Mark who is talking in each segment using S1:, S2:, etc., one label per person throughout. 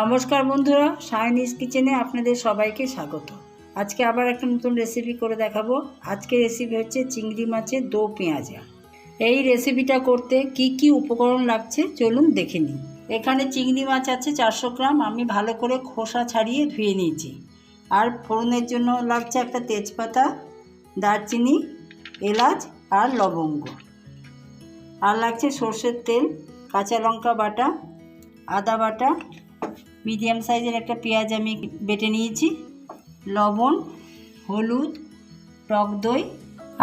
S1: নমস্কার বন্ধুরা সায়নিস কিচেনে আপনাদের সবাইকে স্বাগত। আজকে আবার একটা নতুন রেসিপি করে দেখাবো। আজকে রেসিপি হচ্ছে চিংড়ি মাছের দো পেঁয়াজা। এই রেসিপিটা করতে কি কি উপকরণ লাগছে চলুন দেখে নিই। এখানে চিংড়ি মাছ আছে চারশো গ্রাম, আমি ভালো করে খোসা ছাড়িয়ে ধুয়ে নিয়েছি। আর ফোড়নের জন্য লাগছে একটা তেজপাতা, দারচিনি, এলাচ আর লবঙ্গ। আর লাগছে সর্ষের তেল, কাঁচা লঙ্কা বাটা, আদা বাটা মিডিয়াম সাইজের একটা পেঁয়াজ আমি বেটে নিয়েছি, লবণ, হলুদ, টক দই,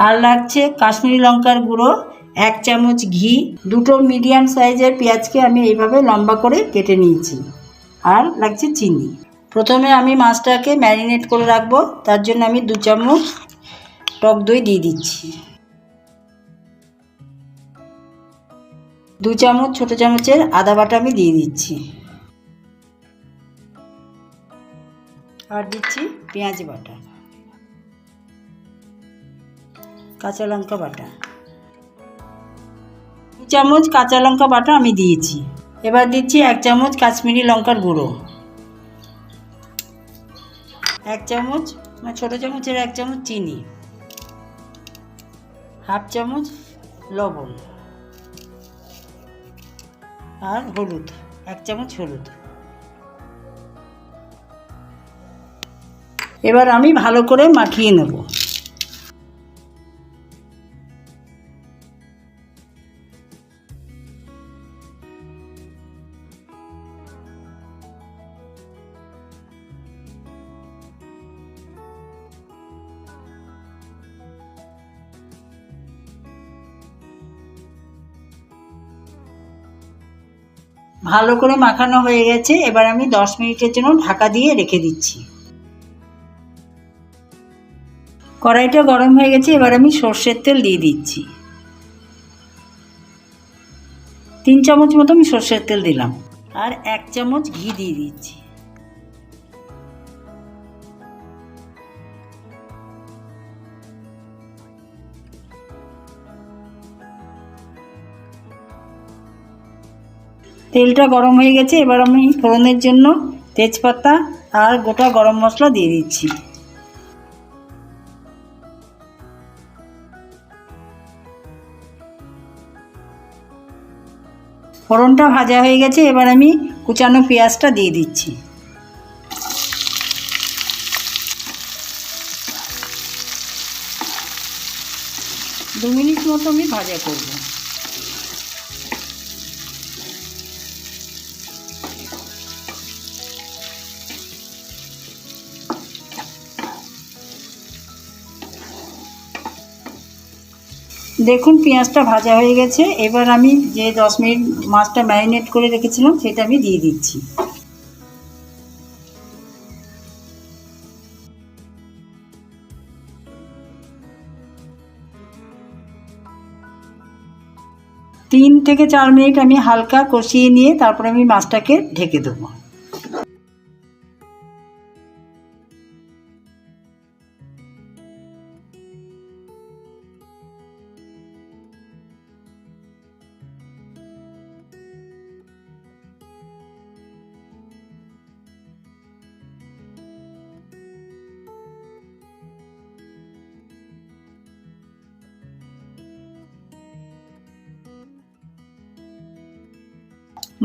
S1: আর লাগছে কাশ্মীরি লঙ্কার গুঁড়ো, এক চামচ ঘি। দুটো মিডিয়াম সাইজের পেঁয়াজকে আমি এইভাবে লম্বা করে কেটে নিয়েছি। আর লাগছে চিনি। প্রথমে আমি মাছটাকে ম্যারিনেট করে রাখব, তার জন্য আমি দু চামচ টক দই দিয়ে দিচ্ছি। দু চামচ, ছোটো চামচের আদা বাটা আমি দিয়ে দিচ্ছি। আর দিচ্ছি পেঁয়াজ বাটা, কাঁচা লঙ্কা বাটা। দু চামচ কাঁচা লঙ্কা বাটা আমি দিয়েছি। এবার দিচ্ছি এক চামচ কাশ্মীরি লঙ্কার গুঁড়ো। এক চামচ মানে ছোটো চামচের এক চামচ চিনি। হাফ চামচ লবণ। আর হলুদ, এক চামচ হলুদ। এবার আমি ভালো করে মাখিয়ে নেব। ভালো করে মাখানো হয়ে গেছে, এবার আমি দশ মিনিটের জন্য ঢাকা দিয়ে রেখে দিচ্ছি। কড়াইটা গরম হয়ে গেছে, এবার আমি সর্ষের তেল দিয়ে দিচ্ছি। তিন চামচ মতো আমি সর্ষের তেল দিলাম, আর এক চামচ ঘি দিয়ে দিচ্ছি। তেলটা গরম হয়ে গেছে, এবার আমি ফোড়নের জন্য তেজপাতা আর গোটা গরম মশলা দিয়ে দিচ্ছি। ফোড়নটা ভাজা হয়ে গেছে, এবার আমি কুচানো পেঁয়াজটা দিয়ে দিচ্ছি। দু মিনিট মতো আমি ভাজা করব। দেখুন, পেঁয়াজটা ভাজা হয়ে গেছে। এবার আমি যে দশ মিনিট মাছটা ম্যারিনেট করে রেখেছিলাম, সেটা আমি দিয়ে দিচ্ছি। তিন থেকে চার মিনিট আমি হালকা কষিয়ে নিয়ে তারপরে আমি মাছটাকে ঢেকে দেবো।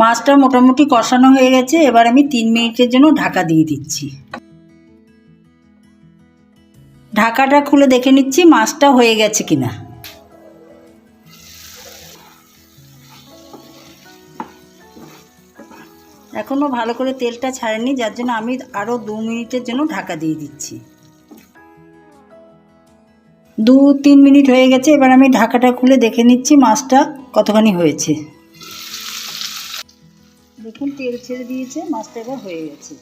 S1: মাছটা মোটামুটি কষানো হয়ে গেছে, এবার আমি তিন মিনিটের জন্য ঢাকা দিয়ে দিচ্ছি। ঢাকাটা খুলে দেখে নিচ্ছি মাছটা হয়ে গেছে কিনা। এখনও ভালো করে তেলটা ছাড়েনি, যার জন্য আমি আরও দু মিনিটের জন্য ঢাকা দিয়ে দিচ্ছি। দু তিন মিনিট হয়ে গেছে, এবার আমি ঢাকাটা খুলে দেখে নিচ্ছি মাছটা কতখানি হয়েছে। দেখুন, তেল ছেড়ে দিয়েছে, মাছটা এবার হয়ে গেছে।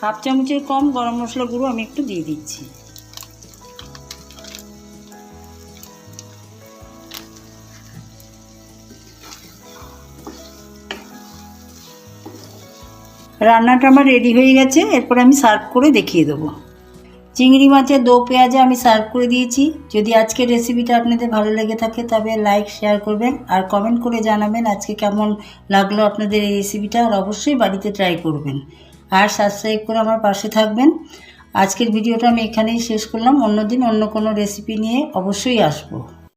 S1: হাফ চামচের কম গরম মশলা গুঁড়ো আমি একটু দিয়ে দিচ্ছি। রান্নাটা আমার রেডি হয়ে গেছে, এরপর আমি সার্ভ করে দেখিয়ে দেবো। চিংড়ি মাছের দো পেঁয়াজে আমি সার্ভ করে দিয়েছি। যদি আজকের রেসিপিটা আপনাদের ভালো লেগে থাকে, তবে লাইক শেয়ার করবেন আর কমেন্ট করে জানাবেন আজকে কেমন লাগল আপনাদের এই রেসিপিটা আর অবশ্যই বাড়িতে ট্রাই করবেন। আর সাবস্ক্রাইব করে আমার পাশে থাকবেন। আজকের ভিডিওটা আমি এখানেই শেষ করলাম। অন্যদিন অন্য কোনো রেসিপি নিয়ে অবশ্যই আসব।